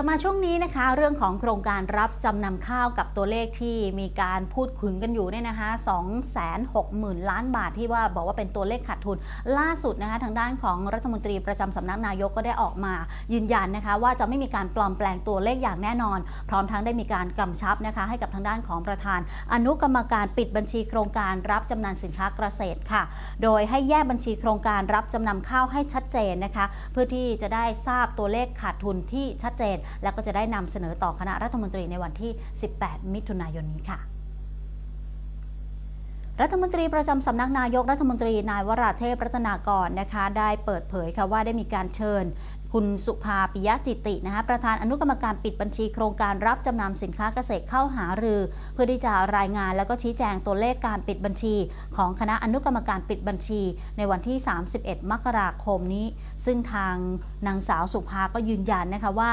ลับมาช่วงนี้นะคะ เรื่องของโครงการรับจำนำข้าวกับตัวเลขที่มีการพูดคุยกันอยู่เนี่ยนะคะ2 6 0 0 0 0 ล้านบาทที่ว่าบอกว่าเป็นตัวเลขขาดทุน ล่าสุดนะคะทางด้านของรัฐมนตรีประจำสำนักนายกก็ได้ออกมา ยืนยันนะคะ ว่าจะไม่มีการปลอมแปลงตัวเลขอย่างแน่นอน พร้อมทั้งได้มีการกำชับนะคะให้กับทางด้านของประธาน อนุกรรมการปิดบัญชีโครงการรับจำนำสินค้าเกษตรค่ะ โดยให้แยกบัญชีโครงการรับจำนำข้าวให้ชัดเจนนะคะ เพื่อที่จะได้ทราบตัวเลขขาดทุนที่ชัดเจนแล้วก็จะได้นำเสนอต่อคณะรัฐมนตรีในวันที่ 18 มิถุนายนนี้ค่ะรัฐมนตรีประจำสำนักนายกรัฐมนตรีนายวราเทพรัตนากรนะคะ ได้เปิดเผยค่ะว่าได้มีการเชิญ คุณสุภาปิยะจิตินะคะประธานอนุกรรมการปิดบัญชีโครงการรับจำนำสินค้าเกษตรเข้าหารือ เพื่อที่จะรายงานแล้วก็ชี้แจงตัวเลขการปิดบัญชี ของคณะอนุกรรมการปิดบัญชี ในวันที่ 31 มกราคมนี้ ซึ่งทางนางสาวสุภาก็ยืนยันนะคะว่า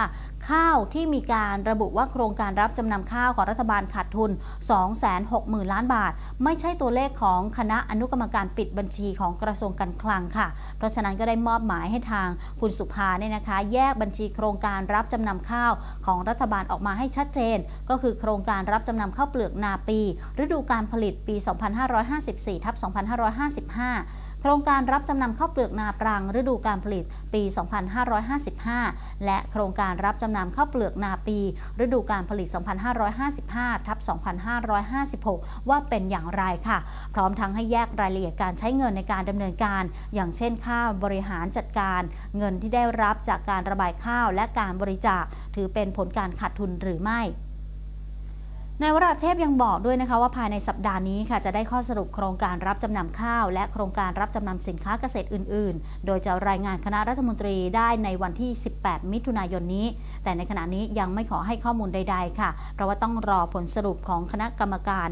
ข้าวที่มีการระบุว่าโครงการรับจำนำข้าวของรัฐบาลขาดทุน 260,000 ล้านบาท ไม่ใช่ตัวเลขของคณะอนุกรรมการปิดบัญชีของกระทรวงการคลังค่ะ เพราะฉะนั้นก็ได้มอบหมายให้ทางคุณสุภาเนี่ยนะคะแยกบัญชีโครงการรับจำนำข้าวของรัฐบาลออกมาให้ชัดเจน ก็คือโครงการรับจำนำข้าวเปลือกนาปี ฤดูการผลิตปี 2554ทับ2555โครงการรับจำนำข้าวเปลือกนาปรังฤดูการผลิตปี 2555 และโครงการรับจำนำข้าวเปลือกนาปี ฤดูการผลิต 2555 ทับ 2556 ว่าเป็นอย่างไรค่ะ พร้อมทั้งให้แยกรายละเอียดการใช้เงินในการดำเนินการ อย่างเช่นค่าบริหารจัดการ เงินที่ได้รับจากการระบายข้าวและการบริจาค ถือเป็นผลการขาดทุนหรือไม่นายวราเทพยังบอกด้วยนะคะว่าภายในสัปดาห์นี้ค่ะจะได้ข้อสรุปโครงการรับจำนำข้าว และโครงการรับจำนำสินค้าเกษตรอื่น ๆ โดยจะรายงานคณะรัฐมนตรีได้ในวันที่ 18 มิถุนายนนี้ แต่ในขณะนี้ยังไม่ขอให้ข้อมูลใด ๆ ค่ะ เพราะว่าต้องรอผลสรุปของคณะกรรมการ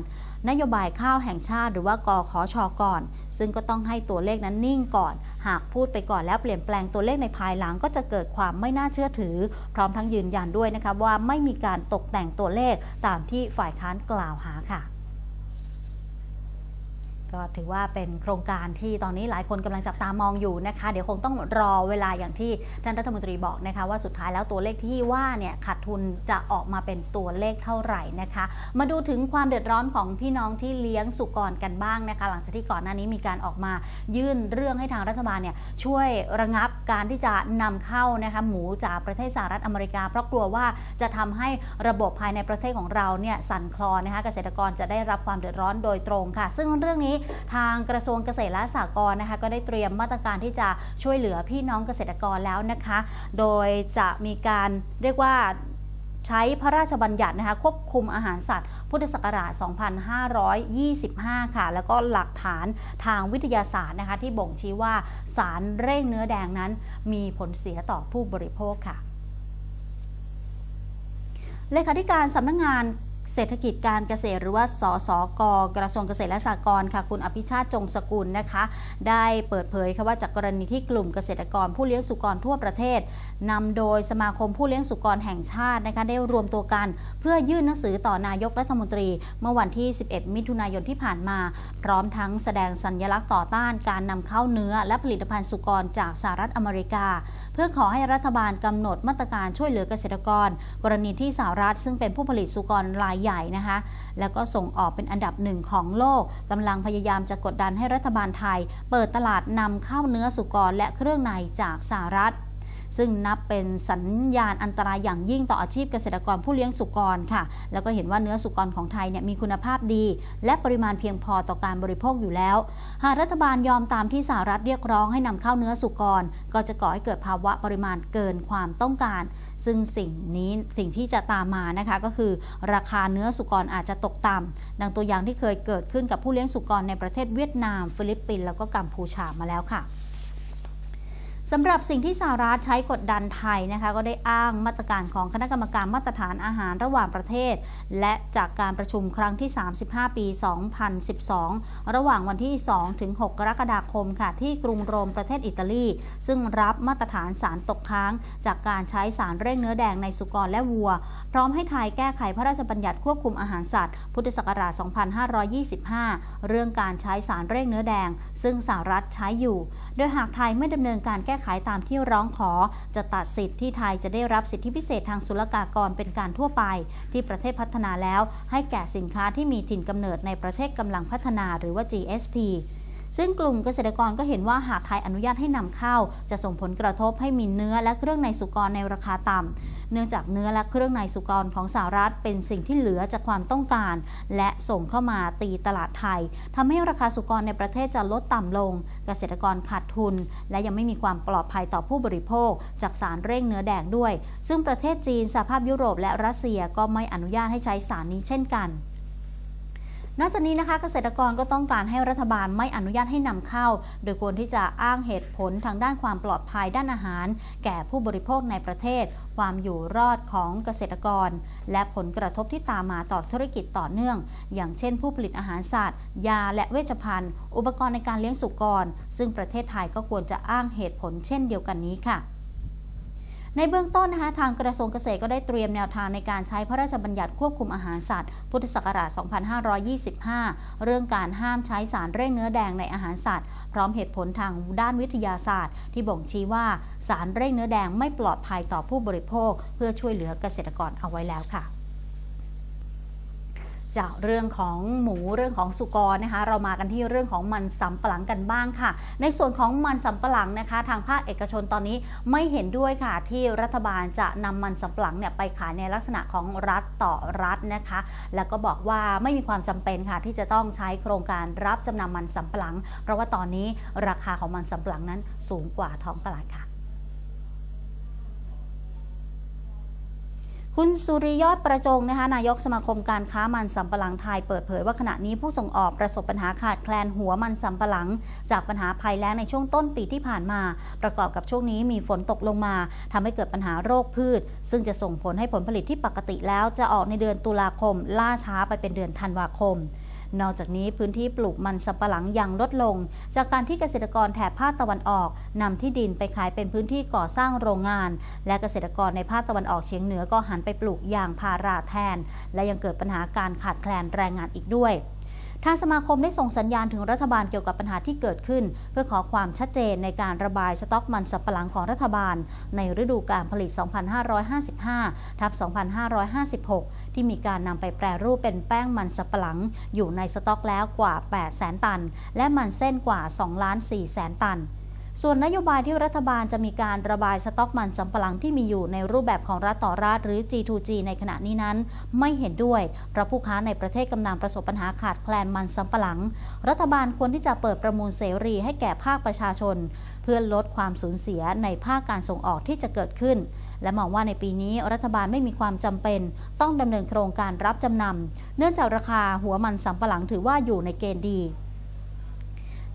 นโยบายข้าวแห่งชาติ หรือว่ากขอชอก่อน ซึ่งก็ต้องให้ตัวเลขนั้นนิ่งก่อน หากพูดไปก่อนแล้วเปลี่ยนแปลงตัวเลขในภายหลังก็จะเกิดความไม่น่าเชื่อถือ พร้อมทั้งยืนยันด้วยนะคะว่าไม่มีการตกแต่งตัวเลขตามที่ฝ่ายค้านกล่าวหาค่ะ ก็ถือว่าเป็นโครงการที่ตอนนี้หลายคนกำลังจับตามองอยู่นะคะ เดี๋ยวคงต้องรอเวลาอย่างที่ท่านรัฐมนตรีบอกนะคะ ว่าสุดท้ายแล้วตัวเลขที่ว่าเนี่ยขาดทุนจะออกมาเป็นตัวเลขเท่าไหร่นะคะ มาดูถึงความเดือดร้อนของพี่น้องที่เลี้ยงสุกรกันบ้างนะคะ หลังจากที่ก่อนหน้านี้มีการออกมายื่นเรื่องให้ทางรัฐบาลเนี่ยช่วยระงับ การที่จะนำเข้านะคะหมูจากประเทศสหรัฐอเมริกา เพราะกลัวว่าจะทำให้ระบบภายในประเทศของเราเนี่ยสั่นคลอนนะคะเกษตรกรจะได้รับความเดือดร้อนโดยตรงค่ะ ซึ่งเรื่องนี้ทางกระทรวงเกษตรและสหกรณ์นะคะก็ได้เตรียมมาตรการที่จะช่วยเหลือพี่น้องเกษตรกรแล้วนะคะ โดยจะมีการเรียกว่า ใช้พระราชบัญญัตินะคะควบคุมอาหารสัตว์ พุทธศักราช 2525 ค่ะ แล้วก็หลักฐานทางวิทยาศาสตร์นะคะที่บ่งชี้ว่าสารเร่งเนื้อแดงนั้น มีผลเสียต่อผู้บริโภคค่ะเลขาธิการสำนักงงาน เศรษฐกิจการเกษตรหรือว่าสสกกระทรวงเกษตรและสหกรณ์ค่ะคุณอภิชาติจงสกุลนะคะ ได้เปิดเผยค่ะว่าจากกรณีที่กลุ่มเกษตรกรผู้เลี้ยงสุกรทั่วประเทศนำโดยสมาคมผู้เลี้ยงสุกรแห่งชาตินะคะได้รวมตัวกัน เพื่อยื่นหนังสือต่อนายกรัฐมนตรี เมื่อวันที่ 11 มิถุนายนที่ผ่านมา พร้อมทั้งแสดงสัญลักษณ์ต่อต้านการนำเข้าเนื้อ และผลิตภัณฑ์สุกรจากสหรัฐอเมริกา เพื่อขอให้รัฐบาลกำหนดมาตรการช่วยเหลือเกษตรกร กรณีที่สหรัฐซึ่งเป็นผู้ผลิตสุกรรายใหญ่นะคะ แล้วก็ส่งออกเป็นอันดับหนึ่งของโลกกำลังพยายามจะกดดันให้รัฐบาลไทย เปิดตลาดนำเข้าเนื้อสุกรและเครื่องในจากสหรัฐ ซึ่งนับเป็นสัญญาณอันตรายอย่างยิ่งต่ออาชีพเกษตรกรผู้เลี้ยงสุกรค่ะ แล้วก็เห็นว่าเนื้อสุกรของไทยเนี่ยมีคุณภาพดี และปริมาณเพียงพอต่อการบริโภคอยู่แล้ว หากรัฐบาลยอมตามที่สหรัฐเรียกร้องให้นำเข้าเนื้อสุกร ก็จะก่อให้เกิดภาวะปริมาณเกินความต้องการ ซึ่งสิ่งนี้สิ่งที่จะตามมานะคะก็คือ ราคาเนื้อสุกรอาจจะตกต่ำดังตัวอย่างที่เคยเกิดขึ้นกับผู้เลี้ยงสุกรในประเทศเวียดนาม ฟิลิปปินส์แล้วก็กัมพูชามาแล้วค่ะ สำหรับสิ่งที่สหรัฐใช้กดดันไทยนะคะก็ได้อ้างมาตรการของคณะกรรมการมาตรฐานอาหารระหว่างประเทศ และจากการประชุมครั้งที่ 35 ปี 2012 ระหว่างวันที่ 2 ถึง 6 กรกฎาคมค่ะที่กรุงโรมประเทศอิตาลี ซึ่งรับมาตรฐานสารตกค้าง จากการใช้สารเร่งเนื้อแดงในสุกรและวัว พร้อมให้ไทยแก้ไขพระราชบัญญัติควบคุมอาหารสัตว์ พุทธศักราช 2525 เรื่องการใช้สารเร่งเนื้อแดง ซึ่งสหรัฐใช้อยู่ โดยหากไทยไม่ดำเนินการแก้ก้ไขตามที่ร้องขอ จะตัดสิทธิ์ที่ไทยจะได้รับสิทธิพิเศษทางศุลกากรเป็นการทั่วไป ที่ประเทศพัฒนาแล้ว ให้แก่สินค้าที่มีถิ่นกำเนิดในประเทศกำลังพัฒนาหรือว่า GSP ซึ่งกลุ่มเกษตรกรก็เห็นว่าหากไทยอนุญาตให้นำเข้า จะส่งผลกระทบให้มีเนื้อและเครื่องในสุกรในราคาต่ำเนื่องจากเนื้อและเครื่องในสุกรของสหรัฐ เป็นสิ่งที่เหลือจากความต้องการ และส่งเข้ามาตีตลาดไทยทำให้ราคาสุกรในประเทศจะลดต่ำลง เกษตรกรขาดทุน และยังไม่มีความปลอดภัยต่อผู้บริโภค จากสารเร่งเนื้อแดงด้วย ซึ่งประเทศจีนสหภาพยุโรปและรัสเซียก็ไม่อนุญาตให้ใช้สารนี้เช่นกัน นอกจากนี้นะคะเกษตรกรก็ต้องการให้รัฐบาลไม่อนุญาตให้นำเข้า โดยควรที่จะอ้างเหตุผลทางด้านความปลอดภัยด้านอาหาร แก่ผู้บริโภคในประเทศ ความอยู่รอดของเกษตรกร และผลกระทบที่ตามมาต่อธุรกิจต่อเนื่อง อย่างเช่น ผู้ผลิตอาหารสัตว์ ยาและเวชภัณฑ์ อุปกรณ์ในการเลี้ยงสุกร ซึ่งประเทศไทยก็ควรจะอ้างเหตุผลเช่นเดียวกันนี้ค่ะ ในเบื้องต้นนะคะทางกระทรวงเกษตรก็ได้เตรียมแนวทางในการใช้พระราชบัญญัติควบคุมอาหารสัตว์ พุทธศักราช 2525 เรื่องการห้ามใช้สารเร่งเนื้อแดงในอาหารสัตว์ พร้อมเหตุผลทางด้านวิทยาศาสตร์ ที่บ่งชี้ว่าสารเร่งเนื้อแดงไม่ปลอดภัยต่อผู้บริโภค เพื่อช่วยเหลือเกษตรกรเอาไว้แล้วค่ะ จากเรื่องของหมูเรื่องของสุกรนะคะ เรามากันที่เรื่องของมันสำปะหลังกันบ้างค่ะ ในส่วนของมันสำปะหลังนะคะ ทางภาคเอกชนตอนนี้ไม่เห็นด้วยค่ะ ที่รัฐบาลจะนำมันสำปะหลังเนี่ยไปขายในลักษณะของรัฐต่อรัฐนะคะ แล้วก็บอกว่าไม่มีความจำเป็นค่ะ ที่จะต้องใช้โครงการรับจำนำมันสำปะหลัง เพราะว่าตอนนี้ราคาของมันสำปะหลังนั้นสูงกว่าท้องตลาดค่ะ คุณสุริยอดประจงนะคะนายกสมาคมการค้ามันสำปะหลังไทยเปิดเผยว่าขณะนี้ผู้ส่งออกประสบปัญหาขาดแคลนหัวมันสำปะหลัง จากปัญหาภัยแล้งในช่วงต้นปีที่ผ่านมา ประกอบกับช่วงนี้มีฝนตกลงมาทำให้เกิดปัญหาโรคพืช ซึ่งจะส่งผลให้ผลผลิตที่ปกติแล้วจะออกในเดือนตุลาคม ล่าช้าไปเป็นเดือนธันวาคม นอกจากนี้พื้นที่ปลูกมันสำปะหลังยังลดลง จากการที่เกษตรกรแถบภาคตะวันออกนำที่ดินไปขายเป็นพื้นที่ก่อสร้างโรงงาน และเกษตรกรในภาคตะวันออกเฉียงเหนือก็หันไปปลูกยางพาราแทน และยังเกิดปัญหาการขาดแคลนแรงงานอีกด้วย ทางสมาคมได้ส่งสัญญาณถึงรัฐบาลเกี่ยวกับปัญหาที่เกิดขึ้น เพื่อขอความชัดเจนในการระบายสต็อกมันสับปะหลังของรัฐบาล ในฤดูการผลิต 2555 ทับ 2556 ที่มีการนำไปแปรรูปเป็นแป้งมันสับปะหลัง อยู่ในสต็อกแล้วกว่า8แสนตัน และมันเส้นกว่า 2 ล้าน4แสนตัน ส่วนนโยบายที่รัฐบาลจะมีการระบายสต็อกมันสำปะหลังที่มีอยู่ในรูปแบบของรัฐต่อรัฐหรือ G2G ในขณะนี้นั้น ไม่เห็นด้วยเพราะผู้ค้าในประเทศกำลังประสบปัญหาขาดแคลนมันสำปะหลัง รัฐบาลควรที่จะเปิดประมูลเสรีให้แก่ภาคประชาชน เพื่อลดความสูญเสียในภาคการส่งออกที่จะเกิดขึ้น และมองว่าในปีนี้รัฐบาลไม่มีความจำเป็น ต้องดำเนินโครงการรับจำนำเนื่องจากราคาหัวมันสำปะหลังถือว่าอยู่ในเกณฑ์ดี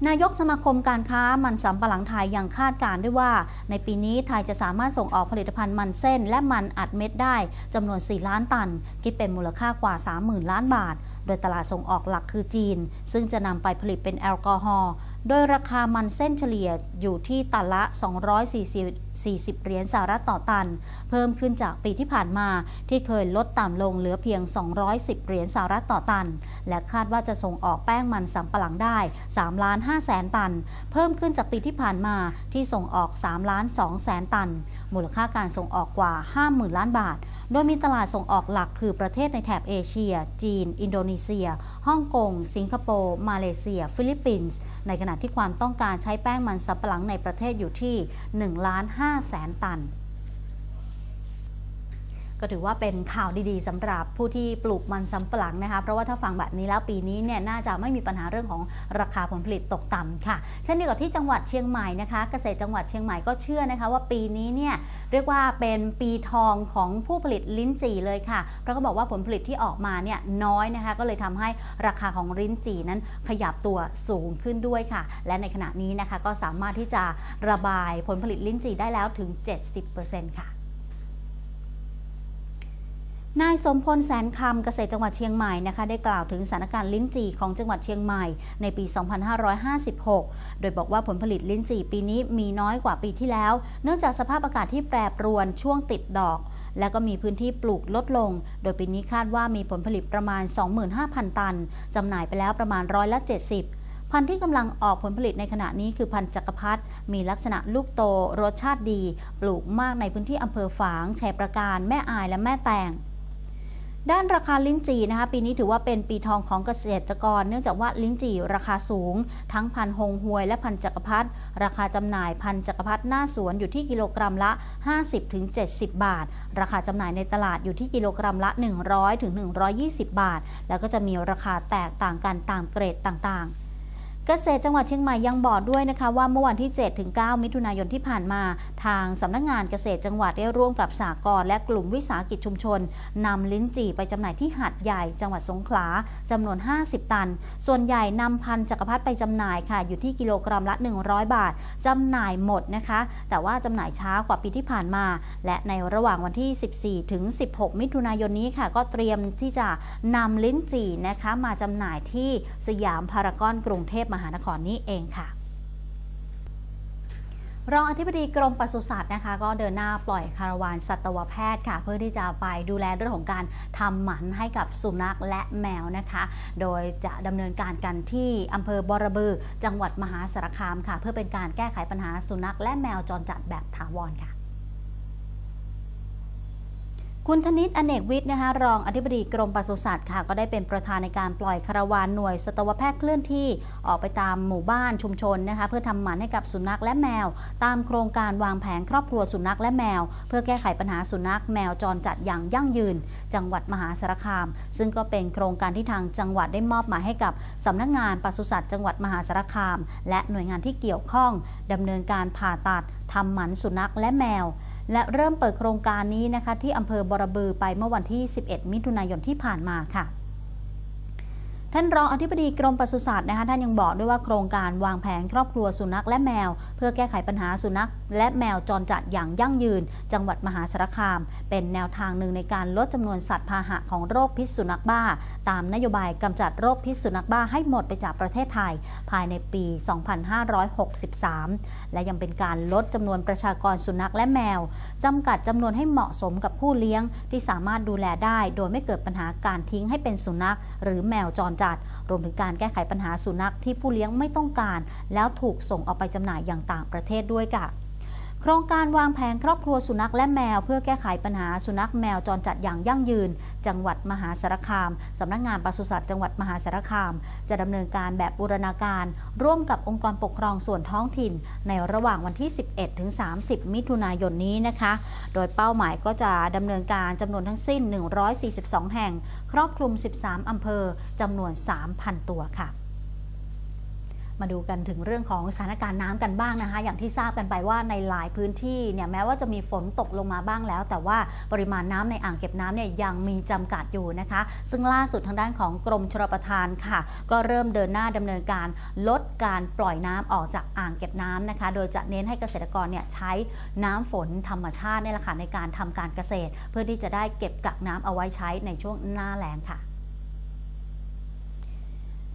นายกสมาคมการค้ามันสำปะหลังไทยยังคาดการณ์ด้วยว่า ในปีนี้ไทยจะสามารถส่งออกผลิตภัณฑ์มันเส้น และมันอัดเม็ดได้จำนวน 4 ล้านตัน คิดเป็นมูลค่ากว่า 30,000 ล้านบาท โดยตลาดส่งออกหลักคือจีน ซึ่งจะนำไปผลิตเป็นแอลกอฮอล์โดยราคามันเส้นเฉลี่ยอยู่ที่ตันละ 240 เหรียญสหรัฐต่อตัน เพิ่มขึ้นจากปีที่ผ่านมาที่เคยลดต่ำลงเหลือเพียง 210 เหรียญสหรัฐต่อตัน และคาดว่าจะส่งออกแป้งมันสำปะหลังได้ 3 ล้าน5 5 แสนตัน เพิ่มขึ้นจากปีที่ผ่านมาที่ส่งออก3ล้าน2แสนตัน มูลค่าการส่งออกกว่า 50,000 ล้านบาท โดยมีตลาดส่งออกหลักคือประเทศในแถบเอเชีย จีน อินโดนีเซีย ฮ่องกง สิงคโปร์ มาเลเซีย ฟิลิปปินส์ ในขณะที่ความต้องการใช้แป้งมันสำปะหลังในประเทศอยู่ที่1ล้าน5แสนตัน ก็ถือว่าเป็นข่าวดีๆสำหรับผู้ที่ปลูกมันสำปะหลังนะคะ เพราะว่าถ้าฟังแบบนี้แล้วปีนี้เนี่ยน่าจะไม่มีปัญหาเรื่องของราคาผลผลิตตกต่ำค่ะ เช่นเดียวกับที่จังหวัดเชียงใหม่นะคะ เกษตรจังหวัดเชียงใหม่ก็เชื่อนะคะ ว่าปีนี้เนี่ยเรียกว่าเป็นปีทองของผู้ผลิตลิ้นจี่เลยค่ะเพราะก็บอกว่าผลผลิตที่ออกมาเนี่ยน้อยนะคะ ก็เลยทำให้ราคาของลิ้นจี่นั้นขยับตัวสูงขึ้นด้วยค่ะ และในขณะนี้นะคะก็สามารถที่จะระบายผลผลิตลิ้นจี่ได้แล้วถึง 70%ค่ะ นายสมพลแสนคำเกษตรจังหวัดเชียงใหม่นะคะได้กล่าวถึงสถานการณ์ลิ้นจี่ของจังหวัดเชียงใหม่ในปี 2556 โดยบอกว่าผลผลิตลิ้นจี่ปีนี้มีน้อยกว่าปีที่แล้ว เนื่องจากสภาพอากาศที่แปรปรวนช่วงติดดอก และก็มีพื้นที่ปลูกลดลง โดยปีนี้คาดว่ามีผลผลิตประมาณ 25,000 ตันจำหน่ายไปแล้วประมาณร้อยละ 70พันธุ์ที่กำลังออกผลผลิตในขณะนี้คือพันธุ์จักรพรรดิมีลักษณะลูกโตรสชาติดี ปลูกมากในพื้นที่อำเภอฝางชัยประการ แม่อายและแม่แตง ด้านราคาลิ้นจี่นะคะปีนี้ถือว่าเป็นปีทองของเกษตรกร เนื่องจากว่าลิ้นจี่ราคาสูง ทั้งพันธุ์ฮงฮวยและพันจักรพรรดิราคาจำหน่ายพันจักรพรรดิหน้าสวนอยู่ที่กิโลกรัมละ 50-70 บาท ราคาจำหน่ายในตลาดอยู่ที่กิโลกรัมละ 100-120 บาท แล้วก็จะมีราคาแตกต่างกันตามเกรดต่างๆ เกษตรจังหวัดเชียงใหม่ยังบอกด้วยนะคะว่าเมื่อวันที่7-9มิถุนายนที่ผ่านมา ทางสำนักงงานเกษตรจังหวัดได้ร่วมกับสากลและกลุ่มวิสาหกิจชุมชนนำลิ้นจี่ไปจำหน่ายที่หาดใหญ่จังหวัดสงขลาจำนวน 50 ตัน ส่วนใหญ่นำพันธุ์จักรพรรดิไปจำหน่ายค่ะอยู่ที่กิโลกรัมละ 100 บาทจำหน่ายหมดนะคะ แต่ว่าจำหน่ายช้ากว่าปีที่ผ่านมา และในระหว่างวันที่ 14 ถึง 16 มิถุนายนนี้ค่ะ ก็เตรียมที่จะนำลิ้นจี่นะคะมาจำหน่ายที่สยามพารากอนกรุงเทพมหานครนี้เองค่ะรองอธิบดีกรมปศุสัตว์นะคะ ก็เดินหน้าปล่อยคาราวานสัตวแพทย์ค่ะ เพื่อที่จะไปดูแลเรื่องของการทำหมันให้กับสุนัขและแมวนะคะ โดยจะดำเนินการกันที่อำเภอบอระบือ จังหวัดมหาสารคามค่ะ เพื่อเป็นการแก้ไขปัญหาสุนัขและแมวจรจัดแบบถาวรค่ะ คุณธนิตอเนกวิทย์นะคะรองอธิบดีกรมปศุสัตว์ค่ะก็ได้เป็นประธานในการปล่อยคาราวานหน่วยสัตวแพทย์เคลื่อนที่ออกไปตามหมู่บ้านชุมชนนะคะเพื่อทำหมันให้กับสุนัขและแมว ตามโครงการวางแผนครอบครัวสุนัขและแมว เพื่อแก้ไขปัญหาสุนัขแมวจรจัดอย่างยั่งยืน จังหวัดมหาสารคาม ซึ่งก็เป็นโครงการที่ทางจังหวัดได้มอบหมายให้กับสำนักงานปศุสัตว์จังหวัดมหาสารคาม และหน่วยงานที่เกี่ยวข้องดำเนินการผ่าตัดทำหมันสุนัขและแมว และเริ่มเปิดโครงการนี้นะคะที่อำเภอบรบือไปเมื่อวันที่ 11 มิถุนายนที่ผ่านมาค่ะ ท่านรองอธิบดีกรมปศุสัตว์นะคะท่านยังบอกด้วยว่าโครงการวางแผนครอบครัวสุนัขและแมว เพื่อแก้ไขปัญหาสุนัข และแมวจรจัดอย่างยั่งยืน จังหวัดมหาสารคาม เป็นแนวทางหนึ่งในการลดจำนวนสัตว์พาหะของโรคพิษสุนัขบ้า ตามนโยบายกำจัดโรคพิษสุนัขบ้าให้หมดไปจากประเทศไทย ภายในปี 2563 และยังเป็นการลดจำนวนประชากรสุนัขและแมวจำกัดจำนวนให้เหมาะสมกับผู้เลี้ยงที่สามารถดูแลได้ โดยไม่เกิดปัญหาการทิ้งให้เป็นสุนัข หรือแมวจรจัด รวมถึงการแก้ไขปัญหาสุนัขที่ผู้เลี้ยงไม่ต้องการ แล้วถูกส่งออกไปจำหน่ายอย่างต่างประเทศด้วยค่ะ โครงการวางแผนครอบครัวสุนัขและแมว เพื่อแก้ไขปัญหาสุนัขแมวจรจัดอย่างยั่งยืน จังหวัดมหาสารคามสำนักงานปศุสัตว์จังหวัดมหาสารคาม จะดำเนินการแบบบูรณาการ ร่วมกับองค์กรปกครองส่วนท้องถิ่น ในระหว่างวันที่ 11ถึง30 มิถุนายนนี้นะคะ โดยเป้าหมายก็จะดำเนินการจำนวนทั้งสิ้น 142 แห่ง ครอบคลุม 13อำเภอจำนวน 3,000 ตัวค่ะ มาดูกันถึงเรื่องของสถานการณ์น้ำกันบ้างนะคะ อย่างที่ทราบกันไปว่าในหลายพื้นที่เนี่ยแม้ว่าจะมีฝนตกลงมาบ้างแล้ว แต่ว่าปริมาณน้ำในอ่างเก็บน้ำเนี่ยยังมีจำกัดอยู่นะคะ ซึ่งล่าสุดทางด้านของกรมชลประทานค่ะ ก็เริ่มเดินหน้าดำเนินการลดการปล่อยน้ำออกจากอ่างเก็บน้ำนะคะ โดยจะเน้นให้เกษตรกรเนี่ยใช้น้ำฝนธรรมชาตินี่แหละค่ะในการทำการเกษตร เพื่อที่จะได้เก็บกักน้ำเอาไว้ใช้ในช่วงหน้าแล้งค่ะ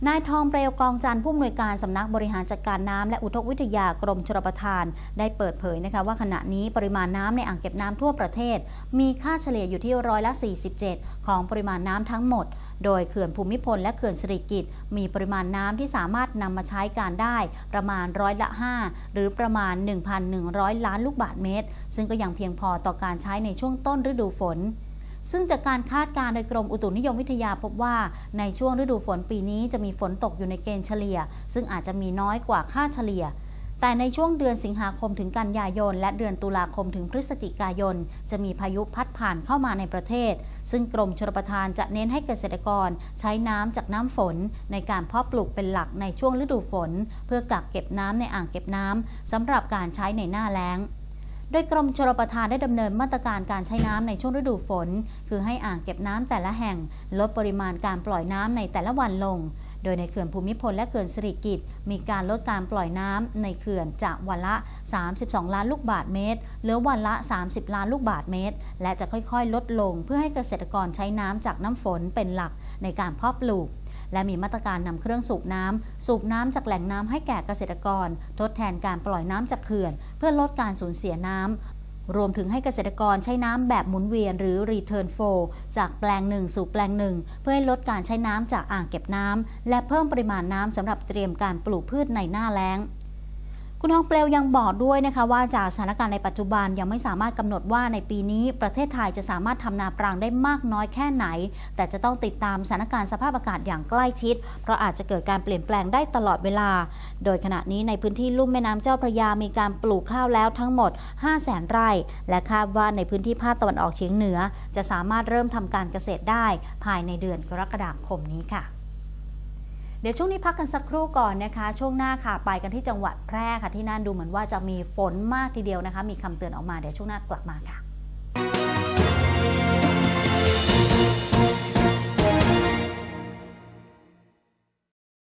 นายทองเปลวกองจันทร์ผู้อำนวยการสำนักบริหารจัดการน้ำและอุทกวิทยากรมชลประทาน ได้เปิดเผยนะคะว่าขณะนี้ปริมาณน้ำในอ่างเก็บน้ำทั่วประเทศ มีค่าเฉลี่ยอยู่ที่ร้อยละ 47 ของปริมาณน้ำทั้งหมด โดยเขื่อนภูมิพลและเขื่อนสิริกิตมีปริมาณน้ำที่สามารถนำมาใช้การได้ประมาณร้อยละ 5 หรือประมาณ 1,100 ล้านลูกบาศก์เมตร ซึ่งก็ยังเพียงพอต่อการใช้ในช่วงต้นฤดูฝน ซึ่งจากการคาดการณ์โดยกรมอุตุนิยมวิทยาพบว่า ในช่วงฤดูฝนปีนี้จะมีฝนตกอยู่ในเกณฑ์เฉลี่ย ซึ่งอาจจะมีน้อยกว่าค่าเฉลี่ยแต่ในช่วงเดือนสิงหาคมถึงกันยายน และเดือนตุลาคมถึงพฤศจิกายน จะมีพายุพัดผ่านเข้ามาในประเทศ ซึ่งกรมชลประทานจะเน้นให้เกษตรกร ใช้น้ำจากน้ำฝน ในการเพาะปลูกเป็นหลักในช่วงฤดูฝน เพื่อกักเก็บน้ำในอ่างเก็บน้ำสำหรับการใช้ในหน้าแล้ง โดยกรมชลประทานได้ดำเนินมาตรการการใช้น้ำในช่วงฤดูฝน คือให้อ่างเก็บน้ำแต่ละแห่ง ลดปริมาณการปล่อยน้ำในแต่ละวันลง โดยในเขื่อนภูมิพลและเขื่อนสิริกิตมีการลดการปล่อยน้ำในเขื่อนจากวันละ 32 ล้านลูกบาศก์เมตรเหลือวันละ 30 ล้านลูกบาศก์เมตร และจะค่อยๆ ลดลงเพื่อให้เกษตรกรใช้น้ำจากน้ำฝนเป็นหลักในการเพาะปลูก และมีมาตรการนำเครื่องสูบน้ำสูบน้ำจากแหล่งน้ำให้แก่เกษตรกร ทดแทนการปล่อยน้ำจากเขื่อน เพื่อลดการสูญเสียน้ำรวมถึงให้เกษตรกรใช้น้ำแบบหมุนเวียนหรือ return flow จากแปลงหนึ่งสู่แปลงหนึ่ง เพื่อให้ลดการใช้น้ำจากอ่างเก็บน้ำและเพิ่มปริมาณน้ำสำหรับเตรียมการปลูกพืชในหน้าแล้ง คุณทองเปลวยังบอกด้วยนะคะว่าจากสถานการณ์ในปัจจุบันยังไม่สามารถกำหนดว่าในปีนี้ประเทศไทยจะสามารถทำนาปรังได้มากน้อยแค่ไหน แต่จะต้องติดตามสถานการณ์สภาพอากาศอย่างใกล้ชิด เพราะอาจจะเกิดการเปลี่ยนแปลงได้ตลอดเวลา โดยขณะนี้ในพื้นที่ลุ่มแม่น้ำเจ้าพระยามีการปลูกข้าวแล้วทั้งหมด 5 0 0แสนไร่ และคาดว่าในพื้นที่ภาคตะวันออกเฉียงเหนือ จะสามารถเริ่มทำการเกษตรได้ ภายในเดือนกรกฎาคมนี้ค่ะ เดี๋ยวช่วงนี้พักกันสักครู่ก่อนนะคะ ช่วงหน้าค่ะ ไปกันที่จังหวัดแพร่ค่ะที่นั่นดูเหมือนว่าจะมีฝนมากทีเดียวนะคะ มีคำเตือนออกมาเดี๋ยวช่วงหน้ากลับมาค่ะ